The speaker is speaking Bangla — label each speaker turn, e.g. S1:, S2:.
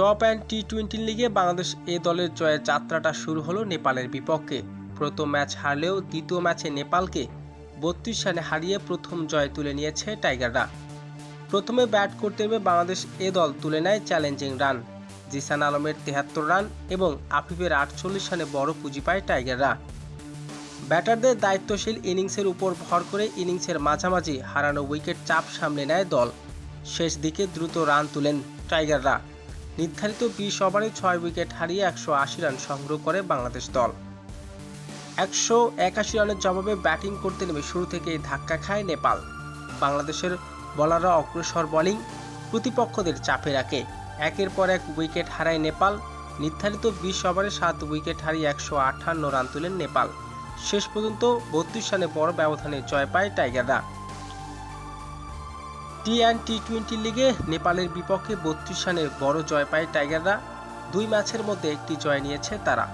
S1: টপ অ্যান্ড টি টোয়েন্টি লিগে বাংলাদেশ এ দলের জয়ের যাত্রাটা শুরু হলো নেপালের বিপক্ষে। প্রথম ম্যাচ হারলেও দ্বিতীয় ম্যাচে নেপালকে বত্রিশ রানে হারিয়ে প্রথম জয় তুলে নিয়েছে টাইগাররা। প্রথমে ব্যাট করতে নেমে বাংলাদেশ এ দল তুলে নেয় চ্যালেঞ্জিং রান। জিসান আলমের তেহাত্তর রান এবং আফিফের আটচল্লিশ রানে বড় পুঁজি পায় টাইগাররা। ব্যাটারদের দায়িত্বশীল ইনিংসের উপর ভর করে ইনিংসের মাঝামাঝি হারানো উইকেট চাপ সামলে নেয় দল। শেষ দিকে দ্রুত রান তুলেন টাইগাররা। নির্ধারিত বিশ ওভারে ছয় উইকেট হারিয়ে একশো আশি রান সংগ্রহ করে বাংলাদেশ দল। একশো একাশি রানের জবাবে ব্যাটিং করতে নেমে শুরু থেকেই ধাক্কা খায় নেপাল। বাংলাদেশের বলাররা অগ্রসর বোলিং প্রতিপক্ষদের চাপে রাখে। একের পর এক উইকেট হারায় নেপাল। নির্ধারিত বিশ ওভারে সাত উইকেট হারিয়ে একশো আটান্ন রান তুলেন নেপাল। শেষ পর্যন্ত বত্রিশ রানে বড় ব্যবধানে জয় পায় টাইগাররা। টি অ্যান্ড টি টোয়েন্টি লিগে নেপালের বিপক্ষে বত্রিশ রানের বড় জয় পায় টাইগাররা। দুই ম্যাচের মধ্যে একটি জয় নিয়েছে তারা।